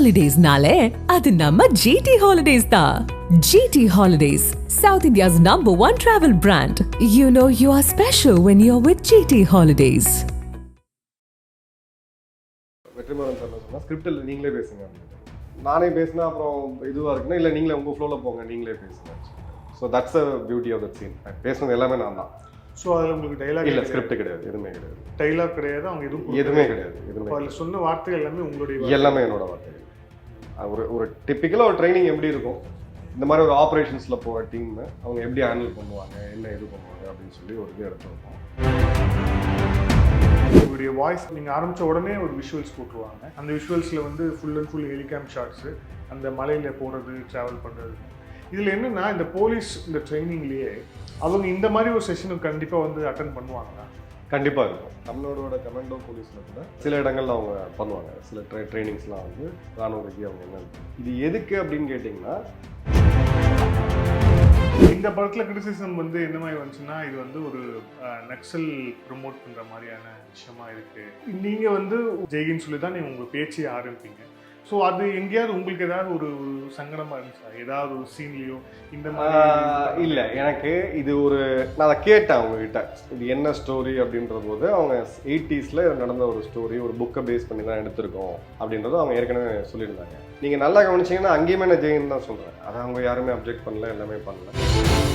ஹாலிடேஸ்னாலே அது நம்ம ஜிடி ஹாலிடேஸ் தான் GT holidays South India's number one travel brand you know you are special when you are with GT holidays Vetrimaaran sir சொன்னா ஸ்கிரிப்டில் நீங்களே பேசுங்க. நானே பேசினா அப்புறம் இதுவாக இருக்குன்னா இல்லை நீங்களே உங்கள் ஃப்ளோவில் போங்க நீங்களே பேசுங்க. So that's a beauty of the scene பேசுனது எல்லாமே நான் தான். ஸோ அதில் உங்களுக்கு டைலாக் இல்லை ஸ்கிரிப்ட் கிடையாது எதுவுமே கிடையாது. டைலாக் கிடையாது அவங்க எதுவும் எதுவுமே கிடையாது எதுவுமே அதில் சொன்ன வார்த்தைகள் எல்லாமே உங்களுடைய. எல்லாமே என்னோட வார்த்தைகள். அது ஒரு ஒரு டிப்பிக்கலாக ஒரு ட்ரைனிங் எப்படி இருக்கும்? இந்த மாதிரி ஒரு ஆப்ரேஷன்ஸில் போகிற டீம் அவங்க எப்படி ஹேண்டில் பண்ணுவாங்க? என்ன இது பண்ணுவாங்க? அப்படின்னு சொல்லி ஒரு இது எடுத்துருப்போம் உங்களுடைய வாய்ஸ் நீங்கள் ஆரம்பித்த உடனே ஒரு விஷுவல்ஸ் போட்டுருவாங்க. அந்த விஷுவல்ஸில் வந்து full and full helicam shots அந்த மலையில் போகிறது ட்ராவல் பண்ணுறது இதில் என்னென்னா இந்த போலீஸ் இந்த ட்ரைனிங்லேயே அவங்க இந்த மாதிரி ஒரு செஷனுக்கு கண்டிப்பாக வந்து அட்டன் பண்ணுவாங்களா? கண்டிப்பாக இருக்கும். தமிழ்நாடோட கமெண்டோ போலீஸில் கூட சில இடங்கள்ல அவங்க பண்ணுவாங்க. சில ட்ரை ட்ரைனிங்ஸ்லாம் வந்து ராணுவ ரீதியாக அவங்க என்ன இது எதுக்கு அப்படின்னு கேட்டிங்கன்னா இந்த படத்தில் கிரிட்டிசிசம் வந்து என்ன மாதிரி வந்துச்சுன்னா இது வந்து ஒரு நக்சல் ப்ரொமோட் பண்ணுற மாதிரியான விஷயமா இருக்குது நீங்கள் வந்து ஜெயின்னு சொல்லி தான் நீங்கள் உங்கள் பேச்சையை ஆரம்பிப்பீங்க. ஸோ அது எங்கேயாவது உங்களுக்கு ஏதாவது ஒரு ஒரு சங்கடமாக இருந்துச்சா? ஏதாவது ஒரு சீன்லேயோ இந்த மாதிரி இல்ல. எனக்கு இது ஒரு நான் அதை கேட்டேன் அவங்க கிட்ட இது என்ன ஸ்டோரி அப்படின்ற போது அவங்க எயிட்டிஸ்ல நடந்த ஒரு ஸ்டோரி ஒரு புக்கை பேஸ் பண்ணி தான் எடுத்திருக்கோம் அப்படின்றத அவங்க ஏற்கனவே சொல்லியிருந்தாங்க. நீங்க நல்லா கவனிச்சீங்கன்னா அங்கேயுமே நான் ஜெயின் தான் சொல்றேன். அதை அவங்க யாருமே அப்ஜெக்ட் பண்ணல எல்லாமே பண்ணல.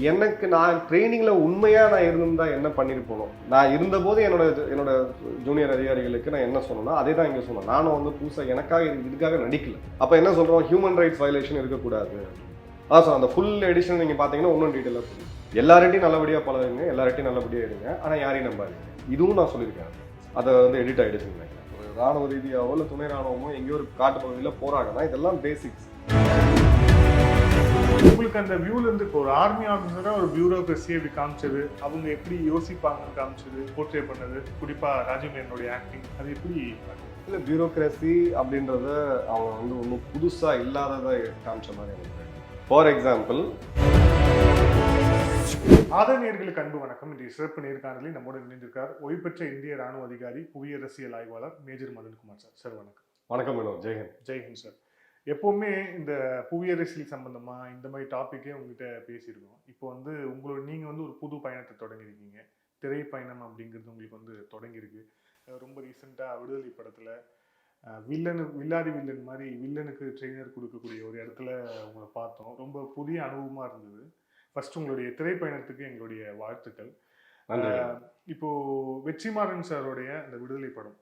எனக்கு நான் ட்ரைனிங்கில் உண்மையாக நான் இருந்திருந்தா என்ன பண்ணிருப்போனோ நான் இருந்தபோது என்னோட என்னோட ஜூனியர் அதிகாரிகளுக்கு நான் என்ன சொன்னேன்னா அதே தான் இங்கே சொன்னேன். நானும் வந்து புதுசாக எனக்காக இது- இதுக்காக நடிக்கல. அப்போ என்ன சொல்கிறோம் ஹியூமன் ரைட்ஸ் வயலேஷன் இருக்கக்கூடாது. அதான் சார் அந்த ஃபுல் எடிஷன் நீங்கள் பார்த்தீங்கன்னா இன்னும் டீட்டெயிலாக சொல்லுங்கள் எல்லார்ட்டையும் நல்லபடியாக பழகுங்க எல்லார்ட்டையும் நல்லபடியாக இருங்க. ஆனால் யாரையும் நம்பாதீங்க. இதுவும் நான் சொல்லியிருக்கேன். அதை வந்து எடிட் ஆயிடுச்சுன்னு நினைக்கிறேன் ஒரு ராணுவ ரீதியாவோ இல்லை துணை ராணுவமோ எங்கேயோ ஒரு காட்டு பகுதியில் போறாங்கன்னா இதெல்லாம் பேசிக்ஸ் உங்களுக்கு அந்த வியூல இருந்து இப்போ ஒரு ஆர்மி ஆஃபீஸரா ஒரு பியூரோக்ரஸியை இப்படி காமிச்சது அவங்க எப்படி யோசிப்பாங்கன்னு காமிச்சது போர்ட்ரே பண்ணது? குறிப்பா ராஜமேனோடைய ஆக்டிங் அது எப்படி இல்லை பியூரோக்ரஸி அப்படின்றத அவங்க வந்து ஒன்றும் புதுசாக இல்லாததை காமிச்ச மாதிரி எனக்கு ஃபார் எக்ஸாம்பிள் ஆதரணியர்களுக்கு அன்பு வணக்கம். இன்றைய சிறப்பு நேர்காணலில் நம்மோடு இணைந்திருக்கார் ஓய்வு பெற்ற இந்திய ராணுவ அதிகாரி புவியரசியல் ஆய்வாளர் மேஜர் மதன்குமார் சார். சார் வணக்கம். வணக்கம் மேடம் ஜெயஹிந்த். ஜெய்ஹிந்த் சார். எப்போவுமே இந்த புவியரசியல் சம்பந்தமா இந்த மாதிரி டாப்பிக்கே உங்ககிட்ட பேசியிருக்கோம். இப்போ வந்து உங்களோட நீங்க வந்து ஒரு புது பயணத்தை தொடங்கியிருக்கீங்க. திரை பயணம் அப்படிங்கிறது உங்களுக்கு வந்து தொடங்கியிருக்கு. ரொம்ப ரீசெண்டாக விடுதலை படத்துல வில்லனு வில்லாதி வில்லன் மாதிரி வில்லனுக்கு ட்ரெயினர் கொடுக்கக்கூடிய ஒரு இடத்துல உங்களை பார்த்தோம். ரொம்ப புதிய அனுபவமா இருந்தது. ஃபர்ஸ்ட் உங்களுடைய திரைப்பயணத்துக்கு எங்களுடைய வாழ்த்துக்கள். இப்போ வெற்றிமாறன் சாரோடைய அந்த விடுதலை படம்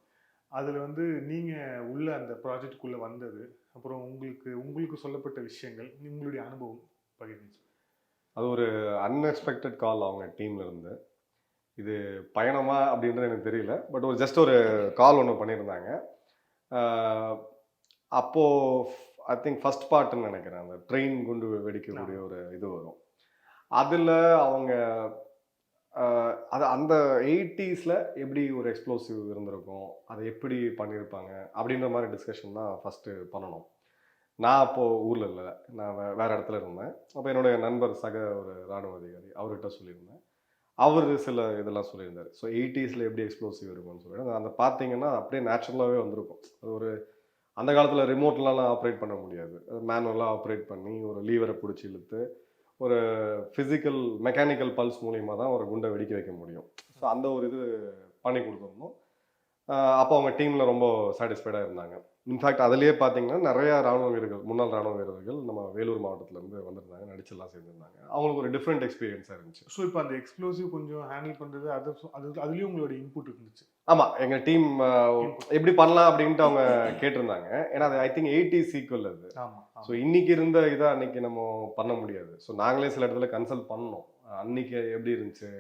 அதுல வந்து நீங்க உள்ள அந்த ப்ராஜெக்ட்குள்ள வந்தது. அப்புறம் உங்களுக்கு உங்களுக்கு சொல்லப்பட்ட விஷயங்கள் உங்களுடைய அனுபவம் பகிர்ந்து அது ஒரு அன்எக்ஸ்பெக்டட் கால் அவங்க டீம்ல இருந்து. இது பயணமா அப்படின்றது எனக்கு தெரியல பட் ஒரு ஜஸ்ட் ஒரு கால் ஒன்று பண்ணியிருந்தாங்க. ஆஹ் அப்போ ஐ திங்க் ஃபர்ஸ்ட் பார்ட்னு நினைக்கிறேன் அந்த ட்ரெயின் குண்டு வெடிக்கக்கூடிய ஒரு இது வரும். அதில் அவங்க அது அந்த எயிட்டிஸில் எப்படி ஒரு எக்ஸ்ப்ளோசிவ் இருந்திருக்கும்? அதை எப்படி பண்ணியிருப்பாங்க? அப்படின்ற மாதிரி டிஸ்கஷன் தான் ஃபஸ்ட்டு பண்ணணும். நான் அப்போது ஊரில் இல்லை. நான் வே வேறு இடத்துல இருந்தேன். அப்போ என்னுடைய நண்பர் சக ஒரு ராணுவ அதிகாரி அவர்கிட்ட சொல்லியிருந்தேன். அவர் சில இதெல்லாம் சொல்லியிருந்தார். ஸோ எயிட்டிஸில் எப்படி எக்ஸ்ப்ளோசிவ் இருக்கும்னு சொல்லிட்டு. அந்த பார்த்தீங்கன்னா அப்படியே நேச்சுரலாகவே வந்திருக்கும். அது ஒரு அந்த காலத்தில் ரிமோட்லாம் ஆப்ரேட் பண்ண முடியாது. மேனுவலாக ஆப்ரேட் பண்ணி ஒரு லீவரை பிடிச்சி இழுத்து ஒரு ஃபிசிக்கல் மெக்கானிக்கல் பல்ஸ் மூலியமாக தான் ஒரு குண்டை வெடிக்க வைக்க முடியும். ஸோ அந்த ஒரு இது பண்ணி கொடுத்துருந்தோம். அப்போ அவங்க டீமில் ரொம்ப சாட்டிஸ்ஃபைடாக இருந்தாங்க. இன்ஃபேக்ட் அதுலேயே பார்த்தீங்கன்னா நிறைய ராணுவ வீரர்கள் முன்னாள் ராணுவ வீரர்கள் நம்ம வேலூர் மாவட்டத்துலேருந்து வந்திருந்தாங்க நடிச்செல்லாம் சேர்ந்துருந்தாங்க. அவங்களுக்கு ஒரு டிஃப்ரெண்ட் எக்ஸ்பீரியன்ஸாக இருந்துச்சு. ஸோ இப்போ அந்த எக்ஸ்ப்ளோசிவ் கொஞ்சம் ஹேண்டில் பண்றது அது அது அதுலயும் உங்களோட இன்புட் இருந்துச்சு. ஆமாம் எங்கள் டீம் எப்படி பண்ணலாம் அப்படின்ட்டு அவங்க கேட்டிருந்தாங்க. ஏன்னா அது ஐ திங்க் எயிட்டி சீக்குவல் அது. ஆமா. ஸோ இன்னைக்கு இருந்த இதை அன்னைக்கு நம்ம பண்ண முடியாது. ஸோ நாங்களே சில இடத்துல கன்சல்ட் பண்ணோம். அன்னைக்கு எப்படி இருந்துச்சு?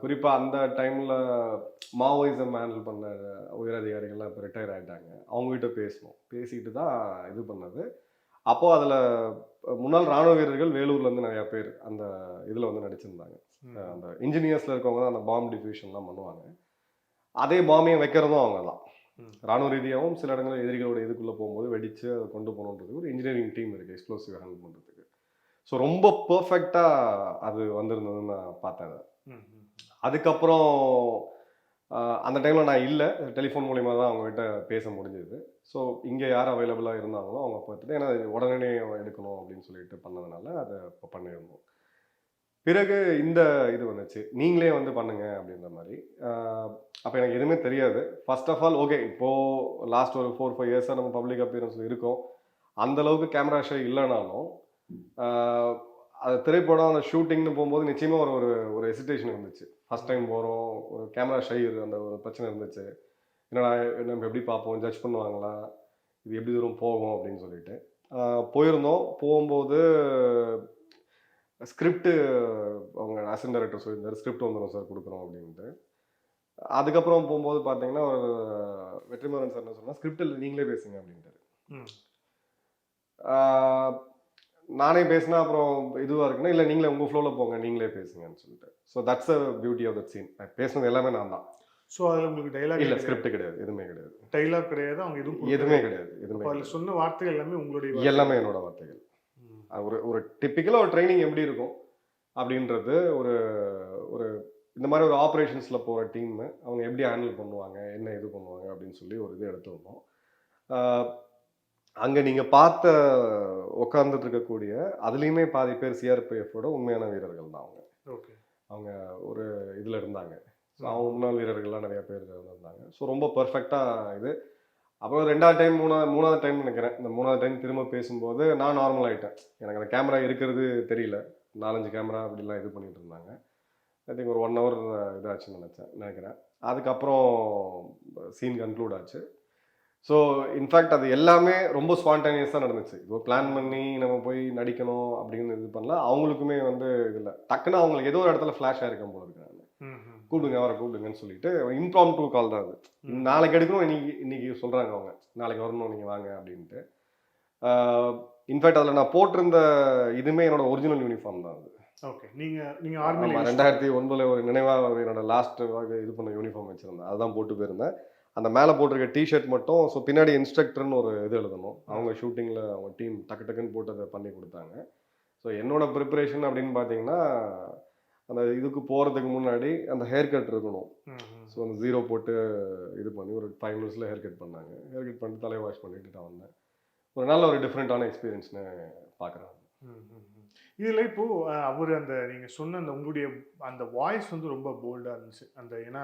குறிப்பாக அந்த டைமில் மாவோயிசம் ஹேண்டில் பண்ண உயர் அதிகாரிகள்லாம் இப்போ ரிட்டையர் ஆகிட்டாங்க அவங்ககிட்ட பேசணும் பேசிட்டு தான் இது பண்ணது. அப்போது அதில் முன்னாள் ராணுவ வீரர்கள் வேலூர்லேருந்து நிறையா பேர் அந்த இதில் வந்து நடிச்சிருந்தாங்க. அந்த இன்ஜினியர்ஸில் இருக்கவங்க தான் அந்த பாம் டிஃப்யூஷன்லாம் பண்ணுவாங்க. அதே பாமையும் வைக்கிறதும் அவங்க தான். ராணுவ ரீதியாகவும் சில இடங்களில் எதிரிகளோட இதுக்குள்ளே போகும்போது வெடித்து அதை கொண்டு போகணுன்றது ஒரு இன்ஜினியரிங் டீம் இருக்குது எக்ஸ்ப்ளோசிவ் ஹேண்டில் பண்ணுறதுக்கு ஸோ ரொம்ப பர்ஃபெக்டாக அது வந்திருந்ததுன்னு நான் பார்த்தேன் அதை. அதுக்கப்புறம் அந்த டைமில் நான் இல்லை. டெலிஃபோன் மூலிமா தான் அவங்ககிட்ட பேச முடிஞ்சது. ஸோ இங்கே யார் அவைலபிளாக இருந்தாங்களோ அவங்க பார்த்துட்டு ஏன்னா உடனே எடுக்கணும் அப்படின்னு சொல்லிட்டு பண்ணதுனால அதை இப்போ பண்ணியிருந்தோம். பிறகு இந்த இது வந்துச்சு. நீங்களே வந்து பண்ணுங்க அப்படின்ற மாதிரி. அப்போ எனக்கு எதுவுமே தெரியாது. ஃபர்ஸ்ட் ஆஃப் ஆல் ஓகே இப்போது லாஸ்ட் ஒரு ஃபோர் ஃபைவ் இயர்ஸாக நம்ம பப்ளிக் அப்பியரன்ஸில் இருக்கோம். அந்த அளவுக்கு கேமரா ஷோ இல்லைனாலும் அது திரைப்படம் அந்த ஷூட்டிங்னு போகும்போது நிச்சயமாக ஒரு ஒரு ஒரு ஹெசிடேஷன் இருந்துச்சு. ஃபர்ஸ்ட் டைம் போகிறோம் ஒரு கேமரா ஷை அந்த ஒரு பிரச்சனை இருந்துச்சு. என்னடா நம்ம எப்படி பார்ப்போம் ஜட்ஜ் பண்ணுவாங்களா? இது எப்படி தூரம் போகும் அப்படின்னு சொல்லிட்டு. போயிருந்தோம். போகும்போது ஸ்கிரிப்ட் அவங்க அசிஸ்டன்ட் டைரக்டர் சொல்லியிருந்தாரு ஸ்கிரிப்ட் வந்துடும் சார் கொடுக்குறோம் அப்படின்ட்டு. அதுக்கப்புறம் போகும்போது பார்த்தீங்கன்னா ஒரு வெற்றிமாறன் சார் என்ன சொன்னா ஸ்கிரிப்ட் நீங்களே பேசுங்க அப்படின்ட்டாரு. ஆஹ் நானே பேசினா அப்புறம் இதுவாக இருக்குன்னா இல்லை நீங்களே உங்கள் ஃப்ளோவில் போங்க நீங்களே பேசுங்கன்னு சொல்லிட்டு. So that's a beauty of that scene பேசுனது எல்லாமே நான் தான். ஸோ அதில் உங்களுக்கு டைலாக் இல்லை ஸ்கிரிப்ட் கிடையாது எதுவுமே கிடையாது. டைலாக் கிடையாது அவங்க எதுவும் எதுவுமே கிடையாது எதுவுமே அதில். சொன்ன வார்த்தைகள் எல்லாமே உங்களுடைய. எல்லாமே என்னோட வார்த்தைகள். ஒரு ஒரு டிப்பிக்கலாக ஒரு ட்ரைனிங் எப்படி இருக்கும்? அப்படின்றது ஒரு ஒரு இந்த மாதிரி ஒரு ஆப்ரேஷன்ஸில் போகிற டீம் அவங்க எப்படி ஹேண்டில் பண்ணுவாங்க என்ன இது பண்ணுவாங்க அப்படின்னு சொல்லி ஒரு இது எடுத்து வந்தோம். அங்கே நீங்கள் பார்த்த உட்கார்ந்துட்டு இருக்கக்கூடிய அதுலேயுமே பாதி பேர் சிஆர்பிஎஃபோட உண்மையான வீரர்கள் தான் அவங்க. ஓகே. அவங்க ஒரு இதில் இருந்தாங்க. ஸோ அவங்க முன்னாள் வீரர்கள்லாம் நிறைய பேர் இருந்தாங்க. ஸோ ரொம்ப பர்ஃபெக்டாக இது அப்புறம் ரெண்டாவது டைம் மூணாவது மூணாவது டைம் நினைக்கிறேன். இந்த மூணாவது டைம் திரும்ப பேசும்போது நான் நார்மல் ஆகிட்டேன் எனக்கு அந்த கேமரா இருக்கிறது தெரியல. நாலஞ்சு கேமரா அப்படிலாம் இது பண்ணிகிட்டு இருந்தாங்க. ஐ திங்க் ஒரு ஒன் ஹவர் இதாச்சுன்னு நினச்சேன் நினைக்கிறேன். அதுக்கப்புறம் சீன் கன்க்ளூட் ஆச்சு. ஸோ இன்ஃபேக்ட் அது எல்லாமே ரொம்ப ஸ்பான்டேனியஸாக நடந்துச்சு. இப்போ பிளான் பண்ணி நம்ம போய் நடிக்கணும் அப்படின்னு இது பண்ணல. அவங்களுக்குமே வந்து இதில் டக்குன்னு அவங்களுக்கு ஏதோ ஒரு இடத்துல ஃப்ளாஷ் ஆயிருக்கும் போல இருக்கிறாங்க கூப்பிடுங்க அவரை கூப்பிடுங்கன்னு சொல்லிட்டு இன்ஃபார்ம் டூ கால் தான் அது. நாளைக்கு எடுக்கணும் இன்னைக்கு இன்னைக்கு சொல்கிறாங்க அவங்க. நாளைக்கு வரணும் நீங்கள் வாங்க அப்படின்ட்டு. இன்ஃபேக்ட் அதில் நான் போட்டிருந்த இதுவுமே என்னோட ஒரிஜினல் யூனிஃபார்ம் தான் அது. ஓகே நீங்க நீங்க ஆமா, ஆர்மில ரெண்டாயிரத்தி ஒன்பதுல ஒரு நினைவாக என்னோட லாஸ்ட் இது பண்ண யூனிஃபார்ம் வச்சிருந்தேன். அதுதான் போட்டு போயிருந்தேன். அந்த மேலே போட்டிருக்க டிஷர்ட் மட்டும் ஸோ பின்னாடி இன்ஸ்ட்ரக்டர்னு ஒரு இது எழுதணும். அவங்க ஷூட்டிங்கில் அவங்க டீம் டக்கு டக்குன்னு போட்டு அதை பண்ணி கொடுத்தாங்க. ஸோ என்னோட ப்ரிப்பரேஷன் அப்படின்னு பார்த்தீங்கன்னா அந்த இதுக்கு போகிறதுக்கு முன்னாடி அந்த ஹேர் கட் இருக்கணும். ஸோ அந்த ஜீரோ போட்டு இது பண்ணி ஒரு ஃபைவ் மினிட்ஸில் ஹேர் கட் பண்ணாங்க. ஹேர் கட் பண்ணிட்டு தலையை வாஷ் பண்ணிட்டு நான் வந்தேன். ஒரு நல்ல ஒரு டிஃப்ரெண்ட்டான எக்ஸ்பீரியன்ஸ்னு பார்க்குறேன் இதுல இப்போ அஹ், அவர் அந்த நீங்க சொன்ன அந்த உங்களுடைய அந்த வாய்ஸ் வந்து ரொம்ப போல்டா இருந்துச்சு. அந்த ஏன்னா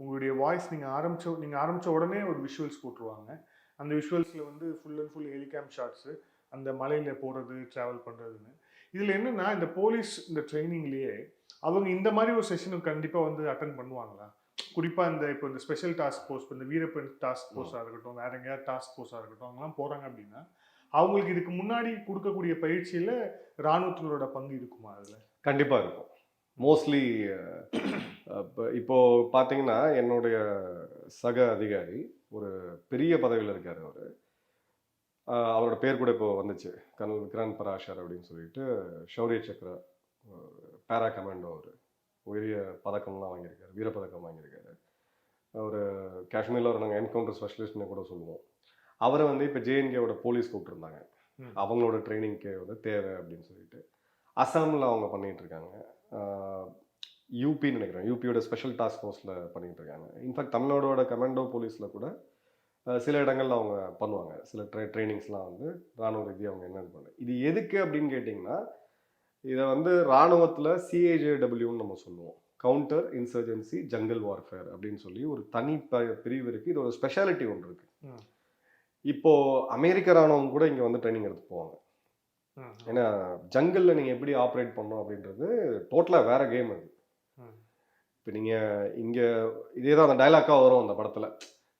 உங்களுடைய வாய்ஸ் நீங்க ஆரம்பிச்ச நீங்க ஆரம்பிச்ச உடனே ஒரு விஷுவல்ஸ் போட்டுருவாங்க. அந்த விஷுவல்ஸ்ல வந்து full and full helicam shots அந்த மலையில போறது டிராவல் பண்றதுன்னு. இதுல என்னன்னா இந்த போலீஸ் இந்த ட்ரைனிங்லயே அவங்க இந்த மாதிரி ஒரு செஷனுக்கு கண்டிப்பா வந்து அட்டன் பண்ணுவாங்களா? குறிப்பா இந்த இப்போ இந்த ஸ்பெஷல் டாஸ்க் ஃபோர்ஸ் இந்த வீரப்பன் டாஸ்க் ஃபோர்ஸாக இருக்கட்டும் வேற எங்கேயாவது டாஸ்க் ஃபோர்ஸாக இருக்கட்டும் அவங்கலாம் போறாங்க அப்படின்னா அவங்களுக்கு இதுக்கு முன்னாடி கொடுக்கக்கூடிய பயிற்சியில ராணுவத்தினரோட பங்கு இருக்குமா அதுல? கண்டிப்பாக இருக்கும். மோஸ்ட்லி இப்போ பார்த்தீங்கன்னா என்னுடைய சக அதிகாரி ஒரு பெரிய பதவியில் இருக்கார் அவர். அவரோட பேர் கூட இப்போ வந்துச்சு. கர்னல் விக்ராந்த் பராஷர் அப்படின்னு சொல்லிட்டு ஷௌரிய சக்ரா பேரா கமாண்டோ அவர். உயரிய பதக்கம்லாம் வாங்கியிருக்காரு வீரப்பதக்கம் வாங்கியிருக்காரு. அவர் காஷ்மீரில் ஒரு நாங்கள் என்கவுண்டர் ஸ்பெஷலிஸ்ட்னு கூட சொல்லுவோம். அவரை வந்து இப்போ ஜேஎன்கேவோட போலீஸ் கூப்பிட்டுருந்தாங்க. அவங்களோட ட்ரைனிங்க்கு வந்து தேவை அப்படின்னு சொல்லிட்டு. அசாமில் அவங்க பண்ணிட்டு இருக்காங்க யூபின்னு நினைக்கிறேன். யூபியோட ஸ்பெஷல் டாஸ்க் ஃபோர்ஸில் பண்ணிட்டு இருக்காங்க இன்ஃபேக்ட் தமிழ்நாடோட கமாண்டோ போலீஸில் கூட சில இடங்கள்ல அவங்க பண்ணுவாங்க. சில ட்ரை ட்ரைனிங்ஸ்லாம் வந்து ராணுவ ரீதியாக அவங்க என்ன இது பண்ண இது எதுக்கு அப்படின்னு கேட்டிங்கன்னா இதை வந்து ராணுவத்தில் சிஏஜேடபிள்யூன்னு நம்ம சொல்லுவோம். கவுண்டர் இன்சர்ஜென்சி ஜங்கல் வார்ஃபேர் அப்படின்னு சொல்லி ஒரு தனி ப- பிரிவு இருக்குது இது ஒரு ஸ்பெஷாலிட்டி ஒன்று இருக்கு. ம். இப்போ அமெரிக்க ராணுவம் கூட இங்கே வந்து ட்ரைனிங் எடுத்து போவாங்க. ஏன்னா ஜங்கிளில் நீங்கள் எப்படி ஆப்ரேட் பண்ணணும் அப்படின்றது டோட்டலாக வேற கேம் அது. இப்போ நீங்கள் இங்கே இதே தான் அந்த டைலாக்காக வரும் அந்த படத்தில்.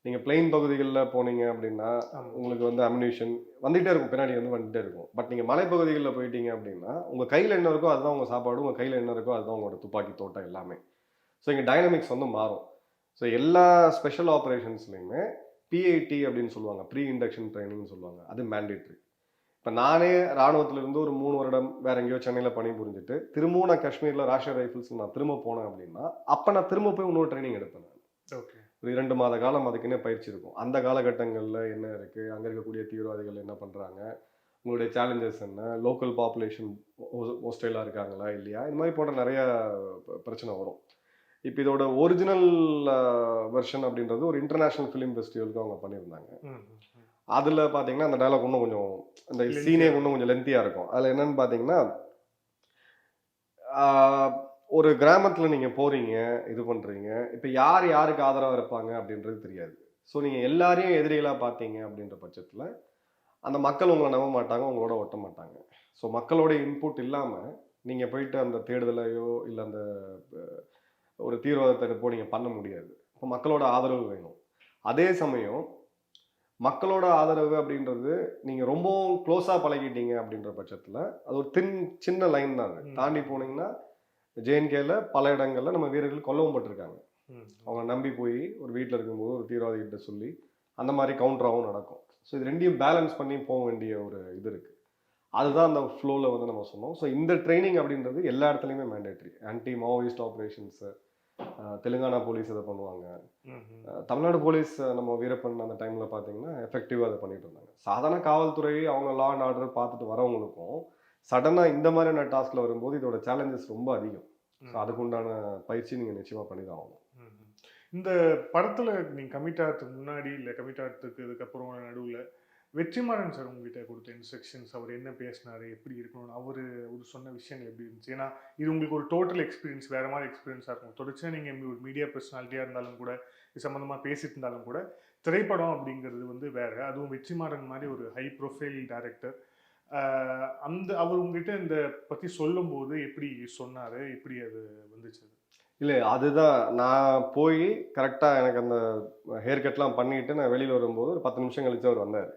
நீங்கள் பிளெயின் பகுதிகளில் போனீங்க அப்படின்னா. உங்களுக்கு வந்து அம்யூனிஷன் வந்துகிட்டே இருக்கும். பின்னாடி வந்து வந்துட்டே இருக்கும். பட் நீங்கள் மலைப்பகுதிகளில் போயிட்டீங்க அப்படின்னா உங்கள் கையில் என்ன இருக்கோ அதுதான் உங்கள் சாப்பாடு. உங்கள் கையில் என்ன இருக்கோ அதுதான் உங்களோட துப்பாக்கி தோட்டம் எல்லாமே. ஸோ இங்கே டைனமிக்ஸ் வந்து மாறும். ஸோ எல்லா ஸ்பெஷல் ஆப்ரேஷன்ஸ்லையுமே பிஐடி அப்படின்னு சொல்லுவாங்க. ப்ரீ இண்டக்ஷன் ட்ரைனிங்னு சொல்லுவாங்க. அது மேண்டேட்ரி இப்போ நானே ராணுவத்துல இருந்து ஒரு மூணு வருடம் வேற எங்கேயோ சென்னையில் பணி புரிஞ்சுட்டு திரும்பவும் நான் காஷ்மீரில் ராஷ்டிரிய ரைஃபிள்ஸ் நான் திரும்ப போனேன் அப்படின்னா அப்போ நான் திரும்ப போய் இன்னொரு ட்ரைனிங் எடுப்பேன் நான். ஓகே ஒரு இரண்டு மாத காலம் அதுக்குன்னே பயிற்சி இருக்கும். அந்த காலகட்டங்களில் என்ன இருக்குது அங்கே இருக்கக்கூடிய தீவிரவாதிகள் என்ன பண்ணுறாங்க உங்களுடைய சேலஞ்சஸ் என்ன? லோக்கல் பாப்புலேஷன் ஹோஸ்டைலாக இருக்காங்களா? இல்லையா? இந்த மாதிரி போன்ற நிறைய பிரச்சனை வரும். இப்போ இதோட ஒரிஜினல் வெர்ஷன் அப்படின்றது ஒரு இன்டர்நேஷனல் ஃபிலிம் ஃபெஸ்டிவலுக்கு அவங்க பண்ணியிருந்தாங்க. அதில் பார்த்தீங்கன்னா அந்த டயலாக் இன்னும் கொஞ்சம் அந்த சீனே இன்னும் கொஞ்சம் லென்த்தியாக இருக்கும். அதில் என்னன்னு பார்த்தீங்கன்னா ஒரு கிராமத்தில் நீங்கள் போகிறீங்க இது பண்ணுறீங்க இப்போ யார் யாருக்கு ஆதரவாக இருப்பாங்க அப்படின்றது தெரியாது. ஸோ நீங்கள் எல்லாரையும் எதிரிகளாக பார்த்தீங்க அப்படின்ற பட்சத்தில் அந்த மக்கள் உங்களை நம்ப மாட்டாங்க உங்களோட ஒட்ட மாட்டாங்க. ஸோ மக்களோட இன்புட் இல்லாமல் நீங்கள் போயிட்டு அந்த தேடுதலையோ இல்லை அந்த ஒரு தீவிரவாதத்தை எடுப்போ நீங்கள் பண்ண முடியாது. இப்போ மக்களோட ஆதரவு வேணும். அதே சமயம் மக்களோட ஆதரவு அப்படின்றது நீங்கள் ரொம்பவும் க்ளோஸாக பழகிட்டீங்க அப்படின்ற பட்சத்தில் அது ஒரு தின் சின்ன லைன் தான் அது. தாண்டி போனீங்கன்னா ஜேஎன்கேல பல இடங்கள்ல நம்ம வீரர்கள் கொல்லவும் பட்டிருக்காங்க. அவங்க நம்பி போய் ஒரு வீட்டில் இருக்கும்போது ஒரு தீவிரவாதிகிட்ட சொல்லி அந்த மாதிரி கவுண்டராகவும் நடக்கும். ஸோ இது ரெண்டையும் பேலன்ஸ் பண்ணி போக வேண்டிய ஒரு இது இருக்கு. அதுதான் அந்த ஃப்ளோவில் வந்து நம்ம சொன்னோம். ஸோ இந்த ட்ரைனிங் அப்படின்றது எல்லா இடத்துலையுமே mandatory anti Maoist operations Telangana police இதை பண்ணுவாங்க. தமிழ்நாடு போலீஸ் நம்ம வீரப்பன் அந்த டைமில் பார்த்தீங்கன்னா எஃபெக்டிவாக அதை பண்ணிட்டு இருந்தாங்க. சாதாரண காவல்துறை அவங்க லா அண்ட் ஆர்டர் பார்த்துட்டு வரவங்களுக்கும் சடனாக இந்த மாதிரியான டாஸ்கில் வரும்போது இதோட சேலஞ்சஸ் ரொம்ப அதிகம். ஸோ அதுக்குண்டான பயிற்சி நீங்கள் நிச்சயமாக பண்ணி தான் ஆகணும். இந்த படத்துல நீங்க கமிட் ஆகிறதுக்கு முன்னாடி இல்ல கமிட் ஆகிறதுக்கு இதுக்கப்புறம் நடுவுல வெற்றிமாறன் சார் உங்ககிட்ட கொடுத்த இன்ஸ்ட்ரக்ஷன்ஸ் அவர் என்ன பேசினாரு எப்படி இருக்கணும்னு அவரு ஒரு சொன்ன விஷயங்கள் எப்படி இருந்துச்சு? ஏன்னா இது உங்களுக்கு ஒரு டோட்டல் எக்ஸ்பீரியன்ஸ் வேற மாதிரி எக்ஸ்பீரியன்ஸாக இருக்கும். தொடர்ச்சியா நீங்க ஒரு மீடியா பர்சனாலிட்டியா இருந்தாலும் கூட இது சம்பந்தமா பேசிட்டு இருந்தாலும் கூட திரைப்படம் அப்படிங்கிறது வந்து வேற. அதுவும் வெற்றிமாறன் மாதிரி ஒரு ஹை ப்ரொஃபைல் டைரக்டர் அந்த அவர் உங்ககிட்ட இந்த பத்தி சொல்லும்போது எப்படி சொன்னாரு? எப்படி அது வந்துச்சு? இல்லை அதுதான். நான் போய் கரெக்டாக எனக்கு அந்த ஹேர் கட்லாம் பண்ணிட்டு நான் வெளியில் வரும்போது ஒரு பத்து நிமிஷம் கழிச்சு அவர் வந்தார்.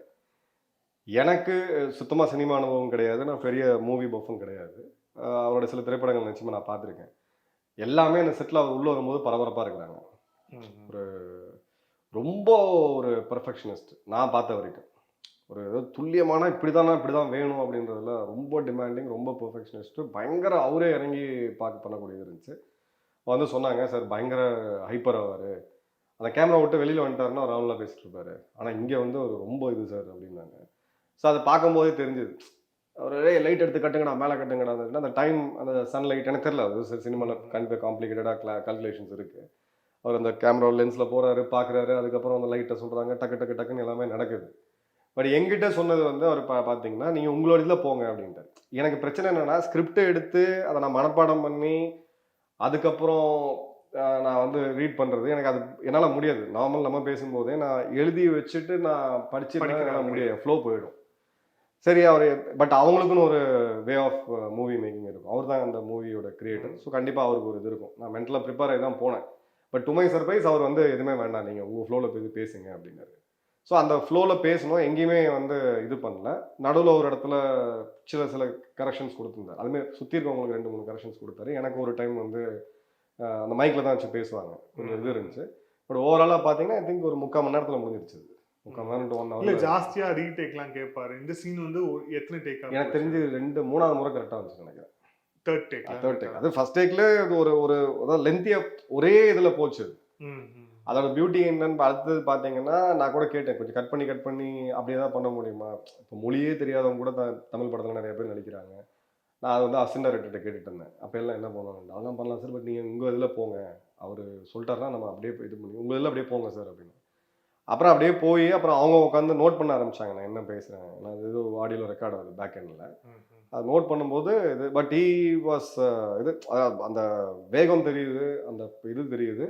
எனக்கு சுத்தமாக சினிமா அனுபவம் கிடையாது. நான் பெரிய மூவி பஃபும் கிடையாது. அவரோட சில திரைப்படங்கள் நிச்சயமாக நான் பார்த்துருக்கேன். எல்லாமே அந்த செட்டில் அவர் உள்ளே வரும்போது பரபரப்பாக இருக்கிறாங்க. ஒரு ரொம்ப ஒரு பெர்ஃபெக்ஷனிஸ்ட் நான் பார்த்த வரைக்கும். ஒரு ஏதோ துல்லியமான இப்படி தானா இப்படி தான் வேணும் அப்படின்றதுல ரொம்ப டிமாண்டிங் ரொம்ப பர்ஃபெக்ஷனிஸ்ட்டு பயங்கர அவரே இறங்கி பார்க்க பண்ணக்கூடியது இருந்துச்சு. வந்து சொன்னாங்க சார் பயங்கர ஹைப்பர் ஆவார். அந்த கேமரா விட்டு வெளியில் வந்துட்டாருன்னா அவர் ரவுண்டில் பேசிட்டு இருப்பாரு. ஆனால் இங்கே வந்து ஒரு ரொம்ப இது சார் அப்படின்னாங்க. ஸோ அதை பார்க்கும்போதே தெரிஞ்சுது. அவர் லைட் எடுத்து கட்டுங்கடா மேலே கட்டுங்கடா. அந்த- டைம் அந்த சன்லைட் எனக்கு தெரியல. அது சினிமாவில் கண்டிப்பாக காம்ப்ளிகேட்டடாக கால்குலேஷன்ஸ் இருக்குது அவர் அந்த கேமரா லென்ஸில் போகிறாரு பார்க்குறாரு அதுக்கப்புறம் அந்த லைட்டை சொல்கிறாங்க டக்கு டக்கு டக்குன்னு எல்லாமே நடக்குது. பட் எங்கிட்ட சொன்னது வந்து அவர் பா பார்த்தீங்கன்னா நீங்கள் உங்களோட இதில் போங்க அப்படின்ட்டு எனக்கு பிரச்சனை என்னென்னா ஸ்கிரிப்டை எடுத்து அதை நான் மனப்பாடம் பண்ணி அதுக்கப்புறம் நான் வந்து ரீட் பண்ணுறது எனக்கு அது என்னால் முடியாது. நார்மல் நம்ம பேசும்போதே நான் எழுதி வச்சுட்டு நான் படிச்சு படிக்கிற என்னால் முடியாது. ஃப்ளோ போயிடும். சரி அவர் பட் அவங்களுக்குன்னு ஒரு வே ஆஃப் மூவி மேக்கிங் இருக்கும். அவர் தான் அந்த மூவியோட கிரியேட்டர் ஸோ கண்டிப்பாக அவருக்கு ஒரு இது இருக்கும். நான் மென்டலாக ப்ரிப்பேர் ஆகி தான் போனேன். பட் டு மை சர்ப்ரைஸ் அவர் வந்து எதுவுமே வேண்டாம். நீங்கள் உங்கள் ஃப்ளோவில் போய் பேசுங்க அப்படின்னாரு. ஸோ அந்த ஃப்ளோவில் பேசணும். எங்கேயுமே வந்து இது பண்ணல. நடுவில் ஒரு இடத்துல சில சில கரெக்ஷன்ஸ் கொடுத்துருந்தார். அதுமாதிரி சுற்றி இருக்கவங்களுக்கு ரெண்டு மூணு கரெக்ஷன்ஸ் கொடுத்தாரு. எனக்கு ஒரு டைம் வந்து அந்த மைக்கில் தான் வச்சு பேசுவாங்க. கொஞ்சம் இது இருந்துச்சு. பட் ஓவராலாக பார்த்தீங்கன்னா ஐ திங்க் ஒரு முக்கால் மணி நேரத்தில் முடிஞ்சிருச்சு. முக்கால் மணி நேரம் ஒன் இல்ல ஹவர் ஜாஸ்தியா ரீடேக்லாம் கேட்பாரு இந்த சீன் வந்து எத்தனை டேக் எனக்கு தெரிஞ்சு ரெண்டு மூணாவது முறை கரெக்டாக வந்துச்சு நினைக்கிறேன். தேர்ட் டேக் தேர்ட் டேக் அது ஃபர்ஸ்ட் டேக்ல இது ஒரு ஒரு அதாவது லென்த்தியாக ஒரே இதில் போச்சு அதோட பியூட்டி என்னன்னு அடுத்தது பார்த்தீங்கன்னா நான் கூட கேட்டேன் கொஞ்சம் கட் பண்ணி கட் பண்ணி அப்படியே தான் பண்ண முடியுமா? இப்போ மொழியே தெரியாதவங்க கூட த- தமிழ் படத்தில் நிறைய பேர் நடிக்கிறாங்க. நான் அது வந்து அசிஸ்டன்ட் டேரக்டர்கிட்ட கேட்டுட்டு இருந்தேன். அப்போ எல்லாம் என்ன பண்ணுவாங்க? அதெல்லாம் பண்ணலாம் சார் பட் நீங்கள் உங்கள் இதில் போங்க. அவர் சொல்லிட்டாருன்னா நம்ம அப்படியே இது பண்ணி உங்கள் இதில் அப்படியே போங்க சார் அப்படின்னு. அப்புறம் அப்படியே போய் அப்புறம் அவங்க உட்காந்து நோட் பண்ண ஆரம்பிச்சாங்க. நான் என்ன பேசுகிறேன் நான் இது ஏதோ ஆடியோவில் ரெக்கார்ட் ஆகுது பேக் எண்டில் அது நோட் பண்ணும்போது இது பட் ஈ வாஸ் இது அந்த வேகம் தெரியுது அந்த இது தெரியுது.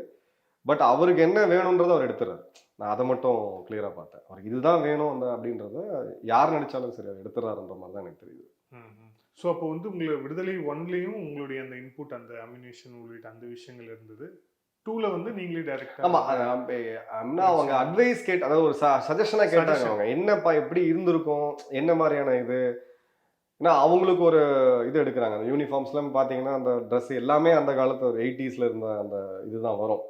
பட் அவருக்கு என்ன வேணுன்றதை அவர் எடுத்துறாரு. நான் அதை மட்டும் கிளியராக பார்த்தேன். அவருக்கு இதுதான் வேணும் அந்த அப்படின்றத யார் நடிச்சாலும் சரி அதை எடுத்துறாருன்ற மாதிரி தான் எனக்கு தெரியுது. ஸோ அப்போ வந்து உங்களை விடுதலை ஒன்லையும் உங்களுடைய அந்த இன்புட் அந்த அமினேஷன் உள்ளிட்ட அந்த விஷயங்கள் இருந்தது. டூல வந்து நீங்களே டைரக்டா ஆமா அது அப்ப- அப்படின்னா அவங்க அட்வைஸ் கேட்டு அதாவது ஒரு சஜஷனா கேட்டாங்க Suggestion. அவங்க. என்னப்பா எப்படி இருந்திருக்கும்? என்ன மாதிரியான இது? ஏன்னா அவங்களுக்கு ஒரு இது எடுக்கிறாங்க. அந்த யூனிஃபார்ம்ஸ்லாம் பார்த்தீங்கன்னா அந்த ட்ரெஸ் எல்லாமே அந்த காலத்து ஒரு எயிட்டிஸ்ல இருந்த அந்த இதுதான் வரும்.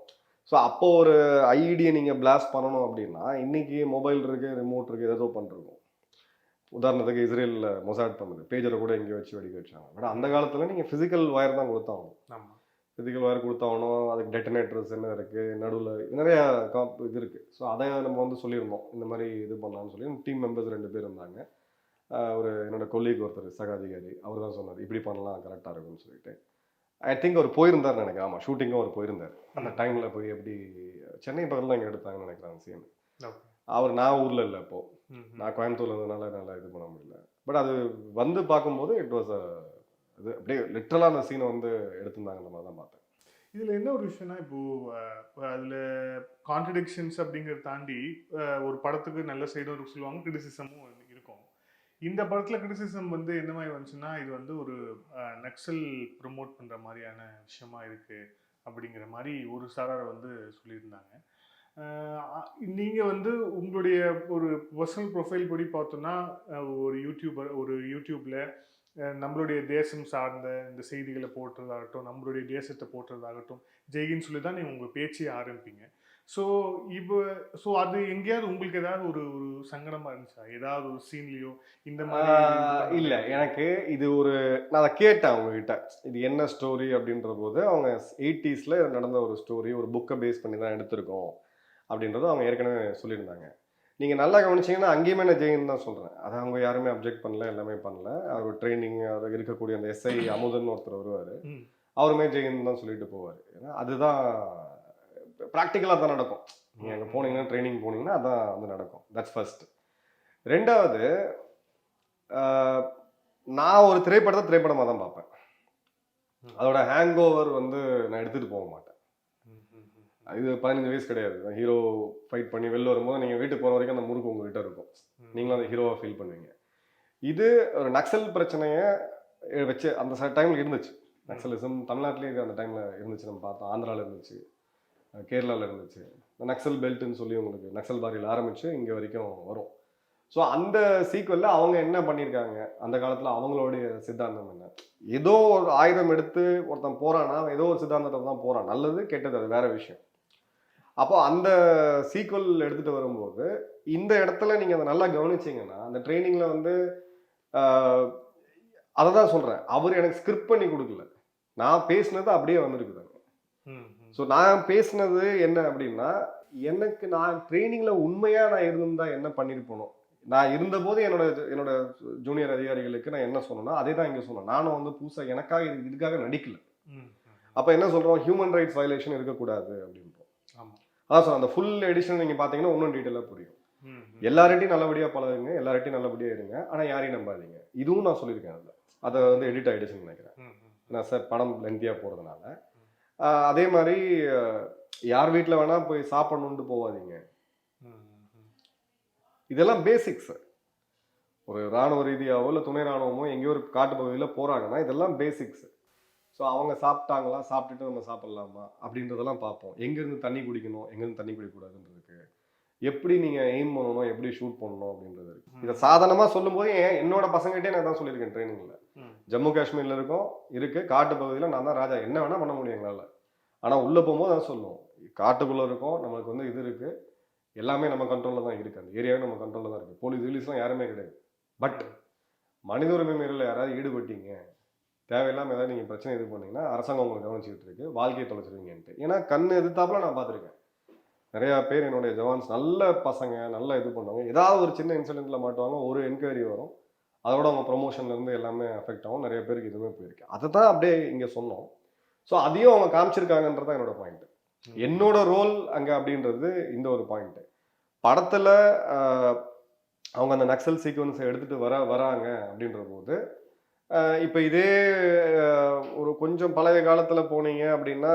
ஸோ அப்போ ஒரு ஐடியை நீங்கள் பிளாஸ்ட் பண்ணணும் அப்படின்னா இன்னைக்கு மொபைல் இருக்கு ரிமோட் இருக்கு ஏதோ பண்ணிருக்கோம் உதாரணத்துக்கு இஸ்ரேலில் மொசாட் பண்ணுது. பேஜரை கூட எங்கேயோ வச்சு வெடிக்க வச்சாங்க. பட் அந்த காலத்தில் நீங்கள் ஃபிசிக்கல் ஒயர் தான் கொடுத்தாகணும். ஆமா. ஃபிசிக்கல் ஒயர் கொடுத்தாகணும் அதுக்கு டெட்டனேட்டர்ஸ் என்ன இருக்குது நடுவில் நிறைய காப் இது இருக்குது ஸோ அதை நம்ம வந்து சொல்லியிருந்தோம். இந்த மாதிரி இது பண்ணலாம்னு சொல்லி டீம் மெம்பர்ஸ் ரெண்டு பேர் இருந்தாங்க. ஒரு என்னோட கொல்லிக்கு ஒருத்தர் சக அதிகாரி அவர் தான் சொன்னார் இப்படி பண்ணலாம் கரெக்டாக இருக்கும்னு சொல்லிட்டு. ஐ திங்க் அவர் போயிருந்தார் நினைக்கிறேன். ஆமாம் ஷூட்டிங்கும் அவர் போயிருந்தார். அந்த டைமில் போய் எப்படி சென்னை பக்கத்தில் இங்கே எடுத்தாங்கன்னு நினைக்கிறேன் சீன். அவர் நான் ஊரில் இல்லை இப்போ ம், ம். நான் கோயம்புத்தூர்ல இருந்ததுனால நல்லா இது பண்ண முடியல. பட் அது வந்து பார்க்கும்போது இட் வாஸ் இது அப்படியே லிட்ரலாக அந்த சீனை வந்து எடுத்திருந்தாங்கன்ற மாதிரி தான் பார்த்தேன். இதுல என்ன ஒரு விஷயம்னா இப்போ அஹ், அதுல கான்ட்ரடிக்ஷன்ஸ் அப்படிங்கறத தாண்டி ஒரு படத்துக்கு நல்ல சைடும் சொல்லுவாங்க கிரிட்டிசிசமும் இந்த படத்தில் கிரிட்டிசிசம் வந்து என்ன மாதிரி வந்துச்சுன்னா இது வந்து ஒரு நக்சல் ப்ரமோட் பண்ணுற மாதிரியான விஷயமா இருக்குது அப்படிங்கிற மாதிரி ஒரு சாரார் வந்து சொல்லியிருந்தாங்க. நீங்கள் வந்து உங்களுடைய ஒரு பர்சனல் ப்ரொஃபைல் படி பார்த்தோன்னா ஒரு யூடியூபர் ஒரு யூடியூப்பில் நம்மளுடைய தேசம் சார்ந்த இந்த செய்திகளை போட்டுறதாகட்டும் நம்மளுடைய தேசத்தை போட்டுறதாகட்டும் ஜெய்கின்னு சொல்லி தான் நீங்கள் உங்கள் பேச்சையே ஆரம்பிப்பீங்க. ஸோ இப்போ ஸோ அது எங்கேயாவது உங்களுக்கு ஏதாவது ஒரு ஒரு சங்கடமா இருந்துச்சா? ஏதாவது ஒரு சீன்லேயோ இந்த மாதிரி இல்ல எனக்கு இது ஒரு நான் அதை கேட்டேன் அவங்ககிட்ட. இது என்ன ஸ்டோரி அப்படின்ற போது அவங்க எயிட்டிஸ்ல நடந்த ஒரு ஸ்டோரி ஒரு புக்கை பேஸ் பண்ணி தான் எடுத்திருக்கோம் அப்படின்றத அவங்க ஏற்கனவே சொல்லியிருந்தாங்க. நீங்க நல்லா கவனிச்சீங்கன்னா அங்கேயுமே நான் ஜெயின் தான் சொல்றேன். அதை அவங்க யாருமே அப்ஜெக்ட் பண்ணல எல்லாமே பண்ணல. அவர் ட்ரைனிங் அவர் இருக்கக்கூடிய அந்த எஸ்ஐ அமுதன் ஒருத்தர் வருவார். அவருமே ஜெயின் தான் சொல்லிட்டு போவார். ஏன்னா அதுதான் ப்ராக்டிக்கலாக தான் நடக்கும். நீங்கள் அங்கே போனீங்கன்னா ட்ரைனிங் போனீங்கன்னா அதான் வந்து நடக்கும். தட்ஸ் ஃபர்ஸ்ட் ரெண்டாவது நான் ஒரு திரைப்படத்தை திரைப்படமாக தான் பார்ப்பேன். அதோட ஹேங் ஓவர் வந்து நான் எடுத்துகிட்டு போக மாட்டேன். இது பதினஞ்சு வயசு கிடையாது. ஹீரோ ஃபைட் பண்ணி வெளில வரும்போது நீங்கள் வீட்டுக்கு போகிற வரைக்கும் அந்த முறுக்கு உங்ககிட்ட இருக்கும். நீங்களும் அந்த ஹீரோவை ஃபீல் பண்ணுவீங்க. இது ஒரு நக்சல் பிரச்சனையை வச்சு அந்த டைமில் இருந்துச்சு. நக்சலிசம் தமிழ்நாட்டிலேயே அந்த டைமில் இருந்துச்சு. நம்ம பார்த்தோம். ஆந்திராவில் இருந்துச்சு. கேரளாவில் இருந்துச்சு. நக்சல் பெல்ட்னு சொல்லி உங்களுக்கு நக்சல் பாரியில் ஆரம்பித்து இங்கே வரைக்கும் வரும். ஸோ அந்த சீக்வலில் அவங்க என்ன பண்ணியிருக்காங்க? அந்த காலத்தில் அவங்களுடைய சித்தாந்தம் என்ன? ஏதோ ஒரு ஆயுதம் எடுத்து ஒருத்தன் போறானா ஏதோ ஒரு சித்தாந்தத்தை தான் போறான். நல்லது கெட்டது அது வேற விஷயம். அப்போ அந்த சீக்வல் எடுத்துட்டு வரும்போது இந்த இடத்துல நீங்க அதை நல்லா கவனிச்சீங்கன்னா அந்த ட்ரைனிங்ல வந்து அதை தான் சொல்றேன். அவர் எனக்கு ஸ்கிரிப்ட் பண்ணி கொடுக்கல. நான் பேசினது அப்படியே வந்திருக்குது. ஸோ நான் பேசினது என்ன அப்படின்னா எனக்கு நான் ட்ரைனிங்ல உண்மையா நான் இருந்திருந்தா என்ன பண்ணிருப்பனோ நான் இருந்தபோது என்னோட என்னோட ஜூனியர் அதிகாரிகளுக்கு நான் என்ன சொன்னேனோ அதே தான் இங்க சொன்னேன். நானும் வந்து புதுசா எனக்காக இது இதுக்காக நடிக்கல. அப்ப என்ன சொல்றோம்? ஹியூமன் ரைட்ஸ் வயலேஷன் இருக்கக்கூடாது அப்படின்றோம். ஆமா. அதான் சொல்றேன் அந்த ஃபுல் எடிஷன் நீங்க பாத்தீங்கன்னா இன்னும் டீட்டெயிலாக புரியும். எல்லார்ட்டையும் நல்லபடியா பழகுங்க எல்லார்ட்டையும் நல்லபடியா இருங்க. ஆனா யாரையும் நம்பாதீங்க. இதுவும் நான் சொல்லியிருக்கேன் அதுல. அதை வந்து எடிட் ஆயிடுச்சுன்னு நினைக்கிறேன். நான் சார் படம் லென்த்தியா போறதுனால. ஆஹ் அதே மாதிரி யார் வீட்ல வேணா போய் சாப்பிடணுன்ட்டு ம். இதெல்லாம் பேசிக்ஸ் ஒரு ராணுவ ரீதியாவோ இல்லை துணை ராணுவமோ எங்கேயோ ஒரு காட்டு பகுதியில் போறாங்கன்னா இதெல்லாம் பேசிக்ஸ் ஸோ அவங்க சாப்பிட்டாங்களா? சாப்பிட்டுட்டு நம்ம சாப்பிடலாமா? அப்படின்றதெல்லாம் பார்ப்போம். எங்கேருந்து தண்ணி குடிக்கணும்? எங்கேருந்து தண்ணி குடிக்கக்கூடாதுன்றதுக்கு. எப்படி நீங்கள் எய்ம் பண்ணணும்? எப்படி ஷூட் பண்ணணும்? அப்படின்றது இருக்கு. இதை சாதாரணமாக சொல்லும்போது என் என்னோட பசங்ககிட்டே நான் தான் சொல்லியிருக்கேன் ட்ரைனிங்கில். ஜம்மு காஷ்மீர்ல இருக்கோம் இருக்கு. காட்டு பகுதியில் நான் தான் ராஜா. என்ன வேணா பண்ண முடியும் எங்களால். ஆனால் உள்ளே போகும்போது தான் சொல்லுவோம் காட்டுக்குள்ளே இருக்கோம். நம்மளுக்கு வந்து இது இருக்கு. எல்லாமே நம்ம கண்ட்ரோலில் தான் இருக்கு. அந்த ஏரியாவே நம்ம கண்ட்ரோலில் தான் இருக்கு. போலீஸ் ரிலீஸ்லாம் யாருமே கிடையாது. பட் மனித உரிமை மீறலில் யாராவது ஈடுபட்டீங்க? தேவையில்லாமல் ஏதாவது நீங்கள் பிரச்சனை இது பண்ணீங்கன்னா அரசாங்கம் உங்களை கவனிச்சுக்கிட்டு இருக்கு. வாழ்க்கையை தொலைச்சிருவீங்கன்ட்டு ஏன்னா கண் எதிர்த்தாப்புல நான் பார்த்துருக்கேன். நிறையா பேர் என்னுடைய ஜவான்ஸ் நல்ல பசங்க நல்லா இது பண்ணுவாங்க. ஏதாவது ஒரு சின்ன இன்சிடென்ட்ல மாட்டுவாங்க ஒரு என்கொயரி வரும். அதோட அவங்க ப்ரொமோஷன்ல இருந்து எல்லாமே அஃபெக்ட் ஆகும். நிறைய பேருக்கு இதுவுமே போயிருக்கு. அதை தான் அப்படியே இங்கே சொன்னோம். ஸோ அதையும் அவங்க காமிச்சிருக்காங்கன்றது தான் என்னோட பாயிண்ட் என்னோட ரோல் அங்கே அப்படின்றது இந்த ஒரு பாயிண்ட் படத்தில் அவங்க அந்த நக்சல் சீக்வன்ஸை எடுத்துட்டு வர வராங்க அப்படின்ற போது இப்போ இதே ஒரு கொஞ்சம் பழைய காலத்தில் போனீங்க அப்படின்னா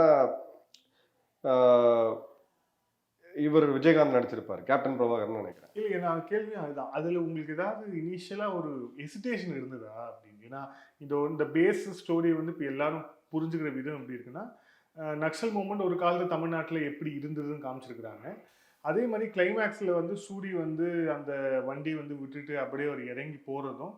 இவர் விஜயகாந்த் நடிச்சிருப்பார் கேப்டன் பிரபாகர்னு நினைக்கிறேன். இல்லைங்க நான் கேள்வி அதுதான். அதில் உங்களுக்கு ஏதாவது இனிஷியலாக ஒரு ஹெசிடேஷன் இருந்ததா அப்படின்னு? ஏன்னா இந்த இந்த பேஸ் ஸ்டோரி வந்து இப்போ எல்லாரும் புரிஞ்சுக்கிற விதம் எப்படி இருக்குன்னா நக்சல் மூமெண்ட் ஒரு காலத்தில் தமிழ்நாட்டில் எப்படி இருந்ததுன்னு காமிச்சிருக்கிறாங்க. அதே மாதிரி கிளைமேக்ஸில் வந்து சூரி வந்து அந்த வண்டி வந்து விட்டுட்டு அப்படியே ஒரு இறங்கி போகிறதும்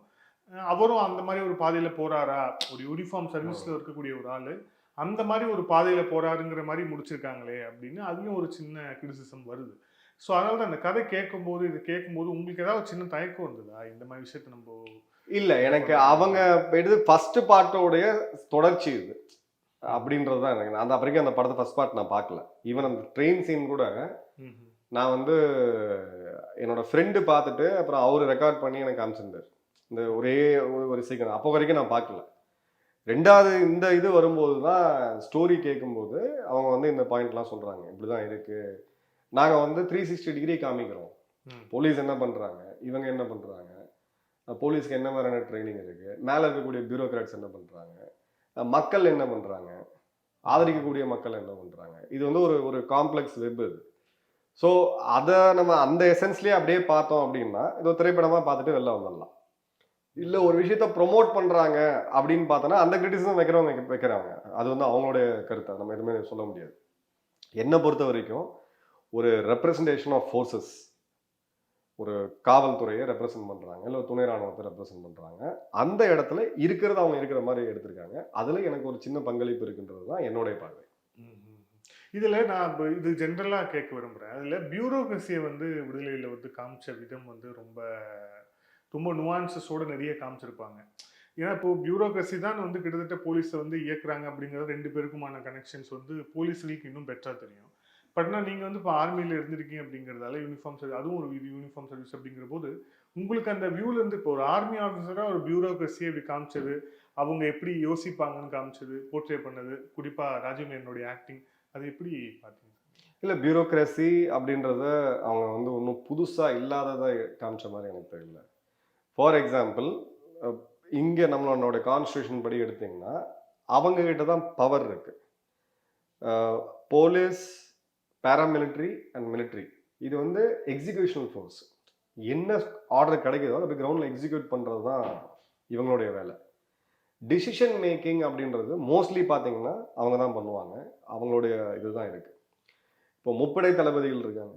அவரும் அந்த மாதிரி ஒரு பாதையில் போறாரா? ஒரு யூனிஃபார்ம் சர்வீஸில் இருக்கக்கூடிய ஒரு ஆள். அந்த மாதிரி ஒரு பாதையில் போறாருங்கிற மாதிரி முடிச்சிருக்காங்களே அப்படின்னு அதுலேயும் ஒரு சின்ன கிரிட்டிசிசம் வருது. ஸோ அதனால தான் அந்த கதை கேட்கும்போது இது கேட்கும்போது உங்களுக்கு ஏதாவது சின்ன தயக்கம் இருந்ததா? இந்த மாதிரி விஷயத்தை நம்ம இல்ல எனக்கு அவங்க எடுத்து ஃபர்ஸ்ட் பார்ட்டோடைய தொடர்ச்சி இது. அப்படின்றது தான் எனக்கு அந்த வரைக்கும் அந்த படத்தை ஃபர்ஸ்ட் பார்ட் நான் பார்க்கல. ஈவன் அந்த ட்ரெயின் சீன் கூட நான் வந்து என்னோட ஃப்ரெண்டு பார்த்துட்டு அப்புறம் அவர் ரெக்கார்ட் பண்ணி எனக்கு காமிச்சிருந்தார் இந்த ஒரே ஒரு- சீக்கிரம் அப்போ வரைக்கும் நான் பார்க்கல. ரெண்டாவது இந்த இது வரும்போது தான் ஸ்டோரி கேட்கும்போது அவங்க வந்து இந்த பாயிண்ட்லாம் சொல்கிறாங்க இப்படி தான் இருக்குது நாங்கள் வந்து த்ரீ சிக்ஸ்டி டிகிரி காமிக்கிறோம். போலீஸ் என்ன பண்ணுறாங்க இவங்க என்ன பண்ணுறாங்க போலீஸ்க்கு என்ன மாதிரியான ட்ரைனிங் இருக்குது மேலே இருக்கக்கூடிய பியூரோக்ராட்ஸ் என்ன பண்ணுறாங்க மக்கள் என்ன பண்ணுறாங்க ஆதரிக்கக்கூடிய மக்கள் என்ன பண்ணுறாங்க இது வந்து ஒரு ஒரு காம்ப்ளெக்ஸ் வெப் இது. ஸோ அதை நம்ம அந்த எசன்ஸ்லேயே அப்படியே பார்த்தோம் அப்படின்னா இது ஒரு திரைப்படமாக பார்த்துட்டு வெளில வந்துடலாம். இல்லை ஒரு விஷயத்த ப்ரொமோட் பண்ணுறாங்க அப்படின்னு பார்த்தோன்னா அந்த கிரிட்டிசிசம் வைக்கிறவங்க வைக்கிறாங்க. அது வந்து அவங்களுடைய கருத்தை? நம்ம எதுவுமே சொல்ல முடியாது. என்னை பொறுத்த வரைக்கும் ஒரு ரெப்ரசன்டேஷன் ஆஃப் ஃபோர்ஸஸ் ஒரு காவல்துறையை ரெப்ரசன்ட் பண்ணுறாங்க இல்லை துணை ராணுவத்தை ரெப்ரசன்ட் பண்ணுறாங்க அந்த இடத்துல இருக்கிறத அவங்க இருக்கிற மாதிரி எடுத்திருக்காங்க. அதில் எனக்கு ஒரு சின்ன பங்களிப்பு இருக்குன்றது தான் என்னுடைய பார்வை. இதில் நான் இது ஜென்ரலாக கேட்க விரும்புகிறேன் அதில் பியூரோக்ரஸியை வந்து விடுதலையில் வந்து காமிச்ச விதம் வந்து ரொம்ப ரொம்ப நுவான்சஸோட நிறைய காமிச்சிருப்பாங்க. ஏன்னா இப்போ பியூரோக்ரஸி தான் வந்து கிட்டத்தட்ட போலீஸை வந்து இயக்குறாங்க அப்படிங்கிறது ரெண்டு பேருக்குமான கனெக்ஷன்ஸ் வந்து போலீஸ்களுக்கு இன்னும் பெட்டரா தெரியும். பட்னால் நீங்கள் வந்து இப்போ ஆர்மியில் இருந்திருக்கீங்க அப்படிங்கிறதால யூனிஃபார்ம் சர்வீஸ் அதுவும் ஒரு யூனிஃபார்ம் சர்வீஸ் அப்படிங்கிற போது உங்களுக்கு அந்த வியூலேருந்து இப்போ ஒரு ஆர்மி ஆஃபீஸராக ஒரு பியூரோக்ரஸியை இப்படி காமிச்சது அவங்க எப்படி யோசிப்பாங்கன்னு காமிச்சது போர்ட்ரே பண்ணது குறிப்பாக ராஜமேனோடைய ஆக்டிங் அது எப்படி பார்த்தீங்க? இல்லை பியூரோக்ரஸி அப்படின்றத அவங்க வந்து ஒன்றும் புதுசாக இல்லாததை காமிச்ச மாதிரி எனக்கு தெரியல. ஃபார் எக்ஸாம்பிள் இங்கே நம்மளோட கான்ஸ்டியூஷன் படி எடுத்திங்கன்னா அவங்க கிட்ட தான் பவர் இருக்குது போலீஸ் பேராமிலிட்ரி அண்ட் மிலிட்ரி இது வந்து எக்ஸிகியூஷனல் ஃபோர்ஸ் என்ன ஆர்டர் கிடைக்குதோ அதை கிரவுண்டில் எக்ஸிக்யூட் பண்ணுறது தான் இவங்களுடைய வேலை. டிசிஷன் மேக்கிங் அப்படின்றது மோஸ்ட்லி பார்த்தீங்கன்னா அவங்க தான் பண்ணுவாங்க. அவங்களுடைய இதுதான் இருக்குது இப்போ முப்படை தளபதிகள் இருக்காங்க.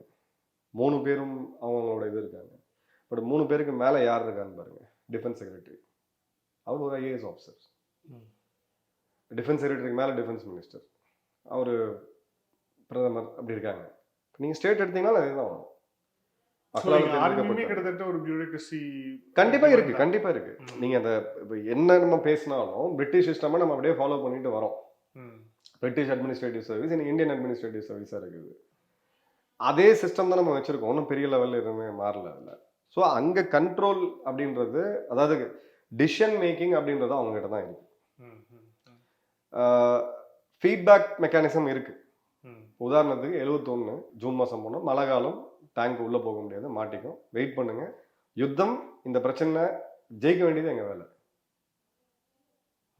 மூணு பேரும் அவங்களோட இது இருக்காங்க. பட் மூணு பேருக்கு மேலே யார் இருக்கான்னு பாருங்க. டிஃபென்ஸ் செக்ரட்டரி அவர் ஒரு ஐஏஎஸ் ஆஃபீஸர். டிஃபென்ஸ் செக்ரட்டரிக்கு மேலே டிஃபென்ஸ் மினிஸ்டர் அவர் பிரதமர் அப்படி இருக்காங்க. நீங்கள் ஸ்டேட் எடுத்தீங்கன்னா அதே தான் வரும். கிட்டத்தட்ட ஒரு பியூரோக்ரஸி கண்டிப்பா இருக்கு கண்டிப்பா இருக்கு. நீங்க அந்த என்ன நம்ம பேசினாலும் பிரிட்டிஷ் சிஸ்டமை நம்ம அப்படியே ஃபாலோ பண்ணிட்டு வரோம். பிரிட்டிஷ் அட்மினிஸ்ட்ரேட்டிவ் சர்வீஸ் இன்னைக்கு இந்தியன் அட்மினிஸ்ட்ரேட்டிவ் சர்வீஸாக இருக்குது. அதே சிஸ்டம் தான் நம்ம வச்சிருக்கோம். ஒன்றும் பெரிய லெவலில் எதுவுமே மாறல அதில். ஸோ அங்கே கண்ட்ரோல் அப்படின்றது அதாவது டிசிஷன் மேக்கிங் அப்படின்றது அவங்ககிட்ட தான் இருக்கு. ஃபீட்பேக் மெக்கானிசம் இருக்கு. உதாரணத்துக்கு 71 ஜூன் மாதம் போனோம். மழை காலம் டேங்க் உள்ளே போக முடியாது மாட்டிக்கும். வெயிட் பண்ணுங்க. யுத்தம் இந்த பிரச்சனை ஜெயிக்க வேண்டியது எங்கள் வேலை?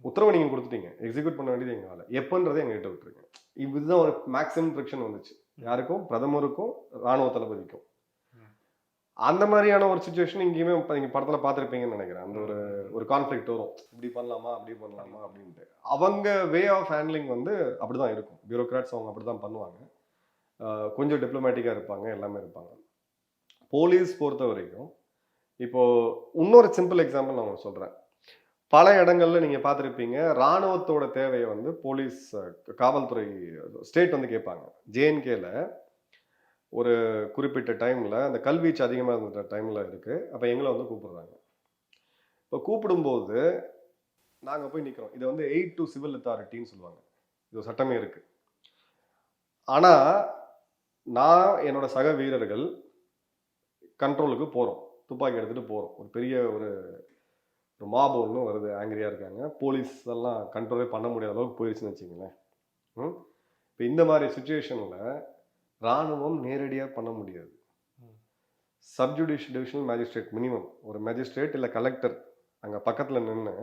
உத்தரவு நீங்கள் கொடுத்துட்டீங்க. எக்ஸிக்யூட் பண்ண வேண்டியது எங்கள் வேலை? எப்பன்றதை எங்ககிட்ட விட்டுருங்க. இதுதான் ஒரு மேக்ஸிமம் ஃப்ரிக்ஷன் வந்துச்சு. யாருக்கும்? பிரதமருக்கும் ராணுவ தளபதிக்கும். அந்த மாதிரியான ஒரு சுச்சுவேஷன் இங்கேயுமே இப்போ நீங்கள் படத்தில் பார்த்துருப்பீங்கன்னு நினைக்கிறேன். அந்த ஒரு ஒரு கான்ஃப்ளிக்ட் வரும். இப்படி பண்ணலாமா அப்படி பண்ணலாமா அப்படின்ட்டு. அவங்க வே ஆஃப் ஹேண்ட்லிங் வந்து அப்படிதான் இருக்கும். பியூரோக்ராட்ஸ் அவங்க அப்படி தான் பண்ணுவாங்க கொஞ்சம் டிப்ளமேட்டிக்காக இருப்பாங்க எல்லாமே இருப்பாங்க. போலீஸ் பொறுத்த வரைக்கும் இப்போது இன்னொரு சிம்பிள் எக்ஸாம்பிள் நான் உங்களுக்கு சொல்கிறேன் பல இடங்களில் நீங்கள் பார்த்துருப்பீங்க ராணுவத்தோட தேவையை வந்து போலீஸ் காவல்துறை ஸ்டேட் வந்து கேட்பாங்க. ஜேஎன்கேல ஒரு குறிப்பிட்ட டைமில் அந்த கல்வீச்சு அதிகமாக இருந்த டைமில் இருக்குது அப்போ எங்களை வந்து கூப்பிடுறாங்க. இப்போ கூப்பிடும்போது நாங்கள் போய் நிற்கிறோம் இதை வந்து எயிட் டு சிவில் அத்தாரிட்டின்னு சொல்லுவாங்க. இது ஒரு சட்டமே இருக்குது ஆனால் நான் என்னோடய சக வீரர்கள் கண்ட்ரோலுக்கு போகிறோம் துப்பாக்கி எடுத்துகிட்டு போகிறோம் ஒரு பெரிய ஒரு ஒரு மாப் வருது. ஆங்கிரியாக இருக்காங்க. போலீஸ் எல்லாம் கண்ட்ரோலே பண்ண முடியாத அளவுக்கு போயிடுச்சுன்னு வச்சுங்களேன் இப்போ இந்த மாதிரி சுச்சுவேஷனில் ராணுவம் நேரடியாக பண்ண முடியாது ம். சப்ஜுடிஷியல் டிவிஷனல் மேஜிஸ்ட்ரேட் மினிமம் ஒரு மேஜிஸ்ட்ரேட் இல்லை கலெக்டர் அங்கே பக்கத்தில் நின்று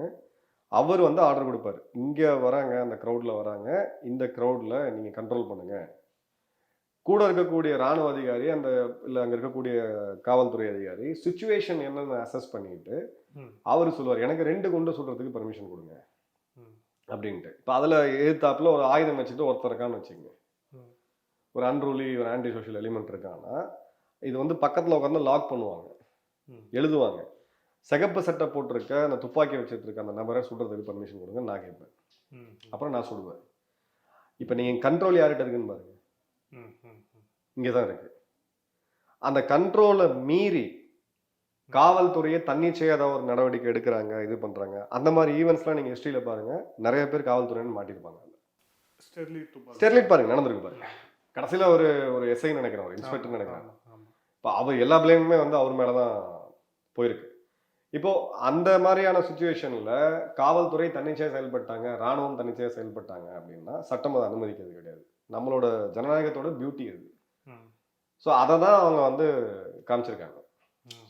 அவர் வந்து ஆர்டர் கொடுப்பாரு இங்கே வராங்க அந்த க்ரௌடில் வராங்க இந்த க்ரௌடில் நீங்கள் கண்ட்ரோல் பண்ணுங்க கூட இருக்கக்கூடிய ராணுவ அதிகாரி அந்த இல்லை அங்கே இருக்கக்கூடிய காவல்துறை அதிகாரி சுச்சுவேஷன் என்னன்னு அசஸ் பண்ணிட்டு. அவர் சொல்லுவார் எனக்கு ரெண்டு குண்டு சுடுறதுக்கு பர்மிஷன் கொடுங்க. அப்படின்ட்டு இப்போ அதில் எதிர்த்தாப்புல ஒரு ஆயுதம் வச்சுட்டு ஒருத்தர் இருக்கான்னு வச்சுங்க ம். ஒரு அன்ரூலி ஒரு ஆன்டி சோஷியல் எலிமெண்ட் இருக்கான்னா இது வந்து பக்கத்தில் உட்காந்து லாக் பண்ணுவாங்க. எழுதுவாங்க. சிகப்பு சட்டை போட்டிருக்க அந்த துப்பாக்கி வச்சுட்டு இருக்க அந்த நபரை சுடுறதுக்கு பர்மிஷன் கொடுங்க நான் கேட்பேன். அப்புறம் நான் சுடுவேன். இப்போ நீங்கள் கண்ட்ரோல் யார்கிட்ட இருக்குன்னு பாருங்க. இங்கே தான் இருக்கு. அந்த கண்ட்ரோலை மீறி காவல்துறையை தன்னிச்சையாக ஏதாவது ஒரு நடவடிக்கை எடுக்கிறாங்க இது பண்றாங்க. அந்த மாதிரி ஈவெண்ட்ஸ்லாம் நீங்க ஹிஸ்டரியில பாருங்க. நிறைய பேர் ஸ்டெர்லைட் துப்பாக்கி. ஸ்டெர்லைட் பாருங்க நடந்திருக்கு பாருங்க. கடைசியில ஒரு ஒரு எஸ்ஐ நினைக்கிறேன் ஒரு இன்ஸ்பெக்டர் நினைக்கிறேன். இப்போ அவர் எல்லா பிளேமுமே வந்து அவர் மேல தான் போயிருக்கு. இப்போ அந்த மாதிரியான சுச்சுவேஷன்ல காவல்துறை தன்னிச்சையா செயல்பட்டாங்க ராணுவம் தன்னிச்சையா செயல்பட்டாங்க அப்படின்னா சட்டம் அதை அனுமதிக்கிறது கிடையாது. நம்மளோட ஜனநாயகத்தோட பியூட்டி அது. ஸோ அதை தான் அவங்க வந்து காமிச்சிருக்காங்க.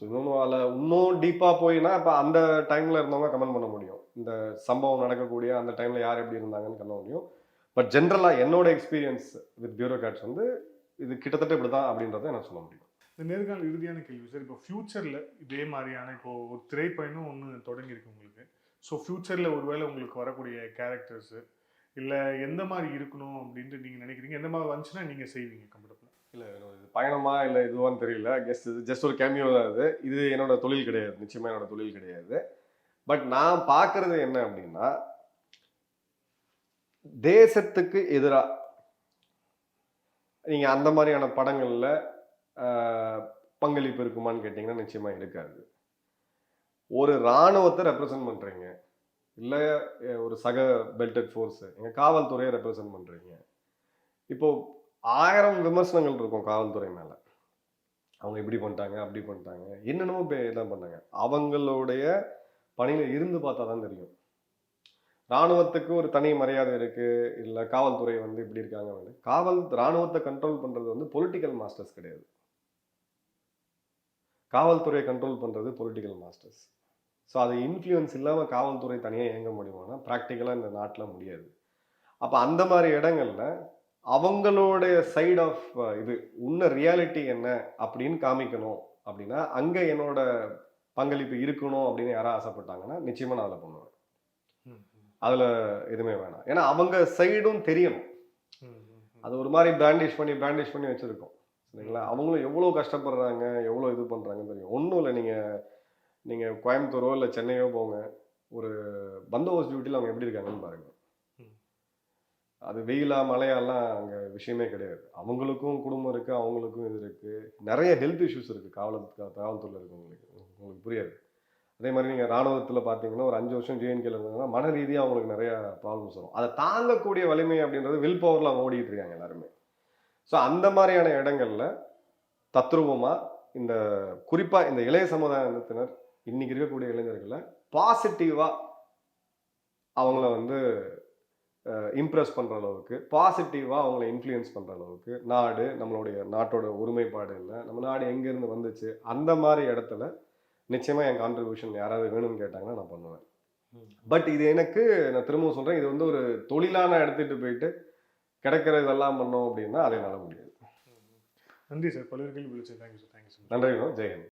இன்னும் அதில் இன்னும் டீப்பாக போயினா இப்போ அந்த டைமில் இருந்தவங்க கமெண்ட் பண்ண முடியும். இந்த சம்பவம் நடக்கக்கூடிய அந்த டைமில் யார் எப்படி இருந்தாங்கன்னு பண்ண முடியும். பட் ஜென்ரலாக என்னோட எக்ஸ்பீரியன்ஸ் வித் பியூரோக்ராட்ஸ் வந்து இது கிட்டத்தட்ட இப்படி தான் அப்படின்றத எனக்கு சொல்ல முடியும். இந்த நேர்காணல் இறுதியான கேள்வி சார். இப்போ ஃபியூச்சரில் இதே மாதிரியான இப்போ ஒரு திரைப்பயணம் ஒன்று தொடங்கியிருக்கு உங்களுக்கு. ஸோ ஃபியூச்சரில் ஒருவேளை உங்களுக்கு வரக்கூடிய கேரக்டர்ஸு இல்லை எந்த மாதிரி இருக்கணும் அப்படின்ட்டு நீங்கள் நினைக்கிறீங்க? எந்த மாதிரி வந்துச்சுன்னா நீங்கள் செய்வீங்க கம்ஃபர்டபுளாக இல்லை இது பயணமா இல்லை இதுவான்னு தெரியல. கெஸ்ட் இது ஜஸ்ட் ஒரு கேமியோ தான் இது. இது என்னோட தொழில் கிடையாது. நிச்சயமா என்னோட தொழில் கிடையாது. பட் நான் பார்க்கறது என்ன அப்படின்னா தேசத்துக்கு எதிராக நீங்கள் அந்த மாதிரியான படங்களில் பங்களிப்பு இருக்குமான்னு கேட்டிங்கன்னா நிச்சயமாக இருக்காது. ஒரு இராணுவத்தை ரெப்ரசன்ட் பண்ணுறீங்க இல்லை ஒரு சக பெல்டட் ஃபோர்ஸு எங்கள் காவல்துறையை ரெப்ரசன்ட் பண்ணுறீங்க இப்போ ஆயிரம் விமர்சனங்கள் இருக்கும் காவல்துறை மேலே. அவங்க இப்படி பண்ணிட்டாங்க அப்படி பண்ணிட்டாங்க என்னென்னமோ பே- இதான் பண்ணாங்க. அவங்களுடைய பணியில் இருந்து பார்த்தா தான் தெரியும். ராணுவத்துக்கு ஒரு தனி மரியாதை இருக்கு. இல்லை காவல்துறை வந்து இப்படி இருக்காங்க வந்து. காவல் ராணுவத்தை கண்ட்ரோல் பண்றது வந்து பொலிட்டிக்கல் மாஸ்டர்ஸ் கிடையாது. காவல்துறையை கண்ட்ரோல் பண்றது பொலிட்டிக்கல் மாஸ்டர்ஸ் ஸோ அது இன்ஃப்ளூயன்ஸ் இல்லாமல் காவல்துறை தனியாக இயங்க முடியுமானா ப்ராக்டிக்கலாக இந்த நாட்டில் முடியாது. அப்போ அந்த மாதிரி இடங்கள்ல அவங்களுடைய சைட் ஆஃப் இது உன்ன ரியாலிட்டி என்ன அப்படின்னு காமிக்கணும் அப்படின்னா அங்கே என்னோட பங்களிப்பு இருக்கணும் அப்படின்னு யாராவது ஆசைப்பட்டாங்கன்னா நிச்சயமாக நான் அதில் பண்ணுவேன். அதுல எதுவுமே வேணாம். ஏன்னா அவங்க சைடும் தெரியணும். அது ஒரு மாதிரி பிராண்டிஷ் பண்ணி பிராண்டிஷ் பண்ணி வச்சிருக்கோம். சரிங்களா? அவங்களும் எவ்வளோ கஷ்டப்படுறாங்க எவ்வளோ இது பண்றாங்கன்னு தெரியும். ஒன்றும் இல்லை நீங்க நீங்க கோயம்புத்தூரோ இல்லை சென்னையோ போங்க. ஒரு பந்தோபஸ்த் டியூட்டியில் அவங்க எப்படி இருக்காங்கன்னு பாருங்க. ம். அது வெயிலா மழையாலாம் அங்க விஷயமே கிடையாது. அவங்களுக்கும் குடும்பம் இருக்கு அவங்களுக்கும் இது இருக்கு. நிறைய ஹெல்த் இஷ்யூஸ் இருக்கு. காவல் காவல்துறையில் இருக்கவங்களுக்கு. உங்களுக்கு புரியாது. அதே மாதிரி நீங்கள் ராணுவத்தில் பார்த்தீங்கன்னா ஒரு அஞ்சு வருஷம் ஜேஎன்கேல இருந்தாங்கன்னா மன ரீதியாக அவங்களுக்கு நிறைய ப்ராப்ளம்ஸ் வரும். அதை தாங்கக்கூடிய வலிமை அப்படின்றது வில் பவரில் அவங்க ஓடிட்டு இருக்காங்க எல்லாருமே. ஸோ அந்த மாதிரியான இடங்களில் தத்ரூபமாக இந்த குறிப்பாக இந்த இளைய சமுதாயத்தினர் இன்னைக்கு இருக்கக்கூடிய இளைஞர்களை பாசிட்டிவாக அவங்கள வந்து இம்ப்ரெஸ் பண்ணுற அளவுக்கு பாசிட்டிவாக அவங்கள இன்ஃப்ளூயன்ஸ் பண்ணுற அளவுக்கு நாடு நம்மளுடைய நாட்டோட ஒருமைப்பாடு இல்லை நம்ம நாடு எங்கேருந்து வந்துச்சு அந்த மாதிரி இடத்துல நிச்சயமா என் கான்ட்ரிபியூஷன் யாராவது வேணும்னு கேட்டாங்கன்னா நான் பண்ணுவேன். பட் இது எனக்கு நான் திரும்பவும் சொல்றேன் இது வந்து ஒரு தொழிலான எடுத்துட்டு போயிட்டு கிடைக்கிற இதெல்லாம் பண்ணோம் அப்படின்னா அதை என்னால் முடியாது. நன்றி சார் பல்வேறு கேள்வி தேங்க்யூ சார் தேங்க்யூ சார் நன்றி வினோத். ஜெய் ஹிந்த்